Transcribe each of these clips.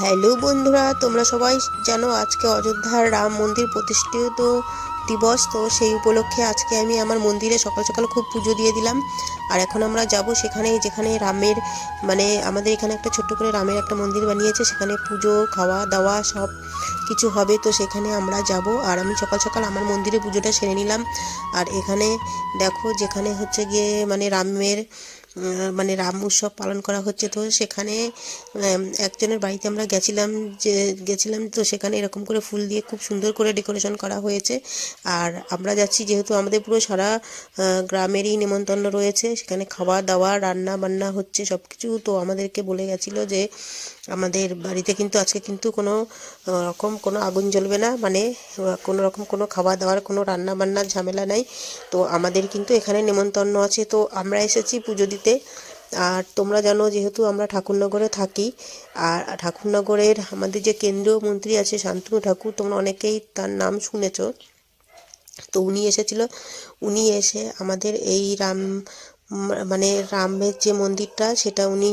Hello বন্ধুরা, তোমরা সবাই জানো আজকে অযোধ্যার রাম মন্দির প্রতিষ্ঠিত দিবস, তো সেই উপলক্ষে আজকে আমি আমার মন্দিরে সকাল সকাল খুব পুজো দিয়ে দিলাম। আর এখন আমরা যাব সেখানে, যেখানে রামের মানে আমাদের এখানে একটা ছোট্ট করে রামের একটা মন্দির বানিয়েছে, সেখানে পুজো, খাওয়া দাওয়া সব কিছু হবে, তো সেখানে আমরা যাব। আর আমি সকাল সকাল আমার মন্দিরে পুজোটা সেরে নিলাম। আর এখানে দেখো, যেখানে হচ্ছে গিয়ে মানে রামের মানে রাম উৎসব পালন করা হচ্ছে। তো সেখানে একজনের বাড়িতে আমরা গেছিলাম যে, গেছিলাম তো সেখানে এরকম করে ফুল দিয়ে খুব সুন্দর করে ডেকোরেশন করা হয়েছে। আর আমরা যাচ্ছি যেহেতু আমাদের পুরো সারা গ্রামেরই নিমন্ত্রণ রয়েছে। সেখানে খাওয়া দাওয়া, রান্না বান্না হচ্ছে সব কিছু তো আমাদেরকে বলে গেছিল যে, আমাদের বাড়িতে কিন্তু আজকে কিন্তু কোনো রকম কোনো আগুন জ্বলবে না। মানে কোনো রকম কোনো খাওয়া দাওয়ার, কোনো রান্না বান্নার ঝামেলা নাই। তো আমাদের কিন্তু এখানে নেমন্তন্ন আছে। তো আমরা এসেছি পুজো দিতে আর তোমরা জানো যেহেতু আমরা ঠাকুরনগরে থাকি, আর ঠাকুরনগরের আমাদের যে কেন্দ্রীয় মন্ত্রী আছে শান্তনু ঠাকুর, তোমরা অনেকেই তার নাম শুনেছ। তো উনি এসেছিল, উনি এসে আমাদের এই রাম মানে রামের যে মন্দিরটা, সেটা উনি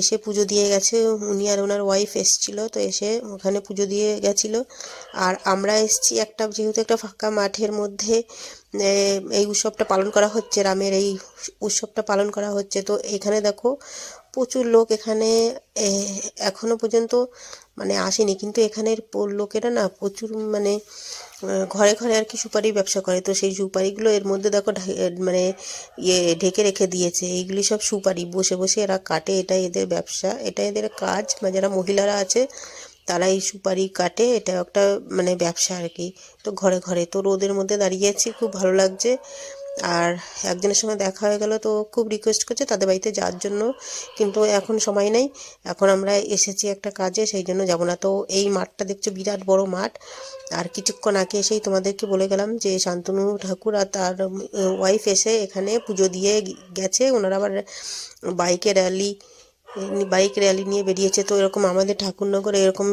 এসে পুজো দিয়ে গেছে। উনি আর ওনার ওয়াইফ এসেছিল, তো এসে ওখানে পুজো দিয়ে গেছিল। আর আমরা এসেছি একটা, যেহেতু একটা ফাঁকা মাঠের মধ্যে এই উৎসবটা পালন করা হচ্ছে, রামের এই উৎসবটা পালন করা হচ্ছে। তো এখানে দেখো, প্রচুর লোক এখানে এখনও পর্যন্ত মানে আসেনি। কিন্তু এখানের লোকেরা না প্রচুর মানে ঘরে ঘরে আর কি সুপারি ব্যবসা করে। তো সেই সুপারিগুলো এর মধ্যে দেখো মানে ইয়ে ঢেকে রেখে দিয়েছে। এইগুলি সব সুপারি। বসে বসে এরা কাটে। এটা এদের ব্যবসা। এটা এদের কাজ। মানে যারা মহিলারা আছে, তারা এই সুপারি কাটে। এটা একটা মানে ব্যবসা আর কি। তো ঘরে ঘরে। তো রোদের মধ্যে দাঁড়িয়ে আছি। খুব ভালো লাগছে। আর একজনের সঙ্গে দেখা হয়ে গেল তো খুব রিকোয়েস্ট করছে তাদের বাড়িতে যাওয়ার জন্য, কিন্তু এখন সময় নেই। এখন আমরা এসেছি একটা কাজে, সেই জন্য যাব না। তো এই মাঠটা দেখছ, বিরাট বড় মাঠ। আর কিছুক্ষণ আগে এসেই তোমাদেরকে বলে গেলাম যে শান্তনু ঠাকুর আর তার ওয়াইফ এসে এখানে পুজো দিয়ে গেছে। ওনারা আবার বাইকে র্যালি বাইক র্যালি নিয়ে বেরিয়েছে। তো এরকম আমাদের ঠাকুরনগর এরকম,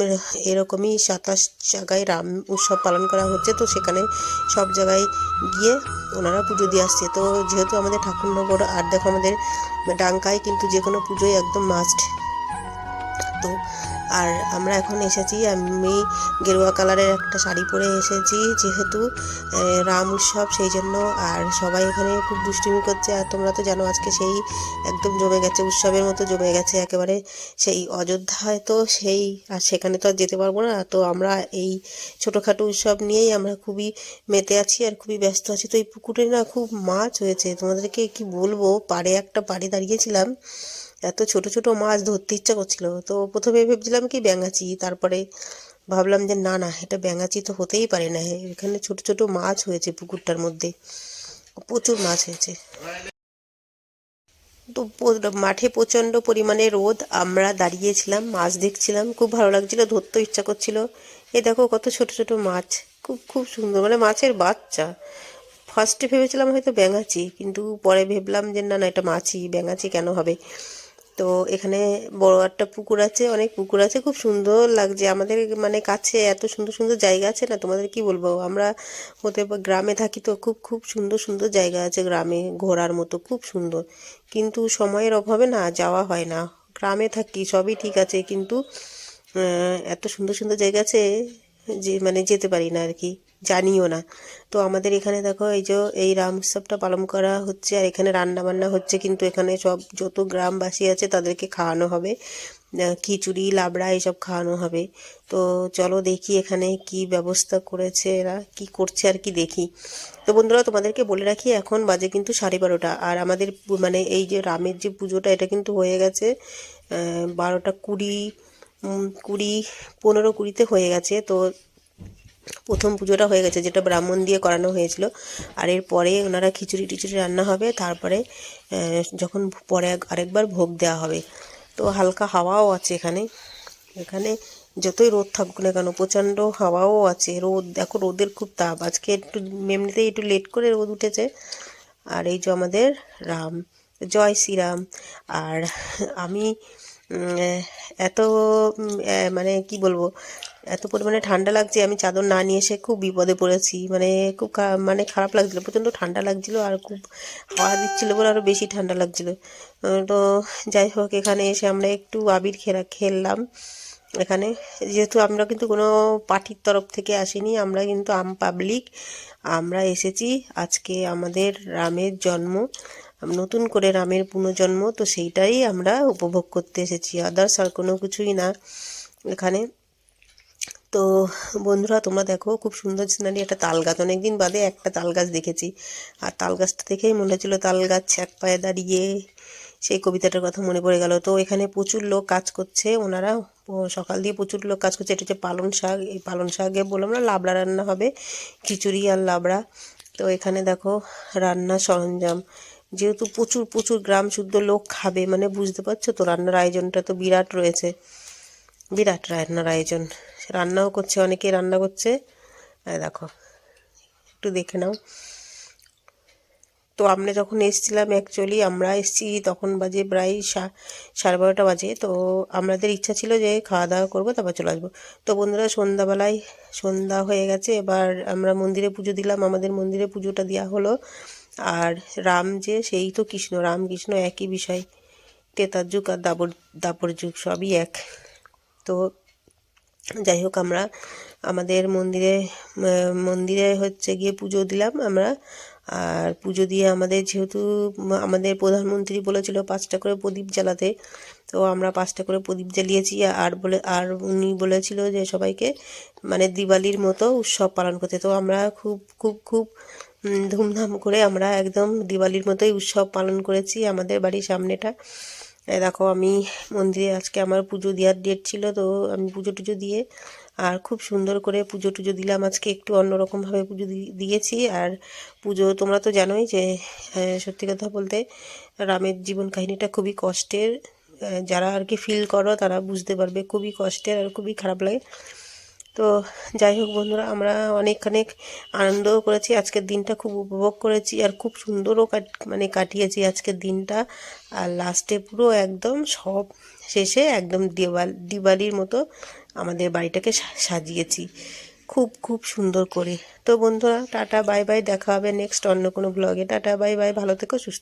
এরকমই সাতাশ জায়গায় রাম উৎসব পালন করা হচ্ছে। তো সেখানে সব জায়গায় গিয়ে ওনারা পুজো দিয়ে আসছে। তো যেহেতু আমাদের ঠাকুরনগর, আর দেখো আমাদের ডাঙ্কায় কিন্তু যে কোনো পুজোই একদম মাস্ট তো আর আমরা এখন এসেছি, আমি গেরুয়া কালারের একটা শাড়ি পরে এসেছি যেহেতু রাম উৎসব সেই জন্য। আর সবাই এখানে খুব দুষ্টুমি করছে, আর তোমরা তো জানো আজকে সেই একদম জমে গেছে, উৎসবের মতো জমে গেছে একেবারে। সেই অযোধ্যায় তো সেই, আর সেখানে তো আর যেতে পারব না। তো আমরা এই ছোটোখাটো উৎসব নিয়েই আমরা খুবই মেতে আছি আর খুবই ব্যস্ত আছি। তো এই পুকুরে না খুব মাছ হয়েছে। তোমাদেরকে কি বলব? পাড়ে একটা পাড়ে দাঁড়িয়েছিলাম। এত ছোট ছোট মাছ ধরতে ইচ্ছা করছিল। তো প্রথমে ভেবেছিলাম কি ব্যাঙাচি, তারপরে ভাবলাম যে না না, এটা ব্যাঙাচি তো হতেই পারে না। এখানে ছোট ছোট মাছ হয়েছে পুকুরটার মধ্যে। প্রচুর মাছ হয়েছে। তো মাঠে প্রচণ্ড পরিমাণে রোদ, আমরা দাঁড়িয়েছিলাম, মাছ দেখছিলাম, খুব ভালো লাগছিল ধরতে ইচ্ছা করছিল। এ দেখো কত ছোট ছোট মাছ, খুব খুব সুন্দর মানে মাছের বাচ্চা। ফার্স্টে ভেবেছিলাম হয়তো ব্যাঙাচি, কিন্তু পরে ভেবলাম যে না না, এটা মাছই, ব্যাঙাচি কেন হবে? তো এখানে বড় একটা পুকুর আছে, অনেক পুকুর আছে, খুব সুন্দর লাগছে। আমাদের মানে কাছে এত সুন্দর সুন্দর জায়গা আছে না, তোমাদের কি বলব? আমরা হতে গ্রামে থাকি তো খুব খুব সুন্দর সুন্দর জায়গা আছে গ্রামে, ঘোরার মতো, খুব সুন্দর। কিন্তু সময়ের অভাবে না, যাওয়া হয় না। গ্রামে থাকি, সবই ঠিক আছে, কিন্তু এত সুন্দর সুন্দর জায়গা আছে যে মানে যেতে পারি না আর কি জানিও না। তো আমাদের এখানে দেখো, এই যে, এই রাম উৎসবটা পালন করা হচ্ছে, আর এখানে রান্না বান্না হচ্ছে, কিন্তু এখানে সব যত গ্রামবাসী আছে তাদেরকে খাওয়ানো হবে। খিচুড়ি, লাবড়া, এসব খাওয়ানো হবে। তো চলো দেখি এখানে কি ব্যবস্থা করেছে এরা, কি করছে আর কি দেখি। তো বন্ধুরা, তোমাদেরকে বলে রাখি, এখন বাজে কিন্তু সাড়ে বারোটা, আর আমাদের মানে এই যে রামের যে পুজোটা, এটা কিন্তু হয়ে গেছে বারোটা কুড়ি কুড়ি, পনেরো কুড়িতে হয়ে গেছে। তো প্রথম পুজোটা হয়ে গেছে, যেটা ব্রাহ্মণ দিয়ে করানো হয়েছিল। আর এরপরে ওনারা খিচুড়ি টিচুড়ি রান্না হবে। তারপরে যখন পরে আরেকবার ভোগ দেওয়া হবে। তো হালকা হাওয়াও আছে এখানে। এখানে যতই রোদ থাকুক না কেন, প্রচণ্ড হাওয়াও আছে। রোদ, দেখো রোদের খুব তাপ। আজকে একটু এমনিতেই একটু লেট করে রোদ উঠেছে। আর এই যে আমাদের রাম, জয় শ্রীরাম। আর আমি এত মানে কি বলব? এত পরিমাণে ঠান্ডা লাগছে, আমি চাদর না নিয়ে এসে খুব বিপদে পড়েছি। মানে খুব মানে খারাপ লাগছিল, প্রচণ্ড ঠান্ডা লাগছিল আর খুব হাওয়া দিচ্ছিল বলে আরও বেশি ঠান্ডা লাগছিল। তো যাই হোক, এখানে এসে আমরা একটু আবির খেলা খেললাম। এখানে যেহেতু আমরা কিন্তু কোনো পার্টির তরফ থেকে আসিনি, আমরা কিন্তু আম পাবলিক। আমরা এসেছি আজকে আমাদের রামের জন্ম। নতুন করে রামের পুনর্জন্ম, তো সেইটাই আমরা উপভোগ করতে এসেছি। আদার্স আর কোনো কিছুই না এখানে। তো বন্ধুরা, তোমরা দেখো, খুব সুন্দর সিনারি একটা তাল গাছ। অনেকদিন বাদে একটা তাল গাছ দেখেছি। আর তাল গাছটা দেখেই মনে হচ্ছিল তাল গাছ এক পায়ে দাঁড়িয়ে, সেই কবিতাটার কথা মনে পড়ে গেল। তো এখানে প্রচুর লোক কাজ করছে। ওনারা সকাল দিয়ে প্রচুর লোক কাজ করছে। এটা হচ্ছে পালন শাক। এই পালন শাকে বললাম না, লাবড়া রান্না হবে। খিচুড়ি আর লাবড়া। তো এখানে দেখো, রান্নার সরঞ্জাম। যেহেতু প্রচুর প্রচুর গ্রাম শুদ্ধ লোক খাবে মানে বুঝতে পারছ তো, রান্নার আয়োজনটা তো বিরাট রয়েছে। বিরাট রান্নার আয়োজন। রান্নাও করছে অনেকে রান্না করছে। দেখো, একটু দেখে নাও। তো আমরা যখন এসেছিলাম অ্যাকচুয়ালি আমরা এসেছি তখন বাজে প্রায় সাড়ে বারোটা বাজে। তো আমাদের ইচ্ছা ছিল যে খাওয়া দাওয়া করব, তারপর চলে আসব। তো বন্ধুরা, সন্ধ্যাবেলায়, সন্ধ্যা হয়ে গেছে। এবার আমরা মন্দিরে পুজো দিলাম। আমাদের মন্দিরে পুজোটা দেওয়া হলো আর রাম যে, সেই তো কৃষ্ণ। রাম, কৃষ্ণ একই বিষয়। তেতার যুগ আর দাপর দাপর যুগ সবই এক। তো যাই হোক, আমরা আমাদের মন্দিরে মন্দিরে হচ্ছে গিয়ে পুজো দিলাম আমরা। আর পুজো দিয়ে আমাদের যেহেতু, আমাদের প্রধানমন্ত্রী বলেছিল পাঁচটা করে প্রদীপ জ্বালাতে। তো আমরা পাঁচটা করে প্রদীপ জ্বালিয়েছি। আর বলে, আর উনি বলেছিল যে সবাইকে মানে দিওয়ালির মতো উৎসব পালন করতে। তো আমরা খুব খুব খুব ধুমধাম করে আমরা একদম দিওয়ালির মতোই উৎসব পালন করেছি আমাদের বাড়ির সামনেটা। দেখো আমি মন্দিরে আজকে আমার পুজো দেওয়ার ডেট ছিল, তো আমি পুজো টুজো দিয়ে আর খুব সুন্দর করে পুজো টুজো দিলাম। আজকে একটু অন্যরকমভাবে পুজো দিয়েছি আর পুজো তোমরা তো জানোই যে সত্যি কথা বলতে রামের জীবন কাহিনীটা খুবই কষ্টের। যারা আর কি ফিল করো তারা বুঝতে পারবে খুবই কষ্টের আর খুবই খারাপ লাগে। তো যাই হোক বন্ধুরা, আমরা অনেক অনেক আনন্দও করেছি। আজকের দিনটা খুব উপভোগ করেছি আর খুব সুন্দরও কাট মানে কাটিয়েছি আজকের দিনটা। আর লাস্টে পুরো একদম সব শেষে একদম দিওয়াল, দিওয়ালির মতো আমাদের বাড়িটাকে সাজিয়েছি। খুব খুব সুন্দর করে। তো বন্ধুরা, টাটা, বাই বাই, দেখা হবে নেক্সট অন্য কোনো ব্লগে টাটা, বাই বাই, ভালো থেকো, সুস্থ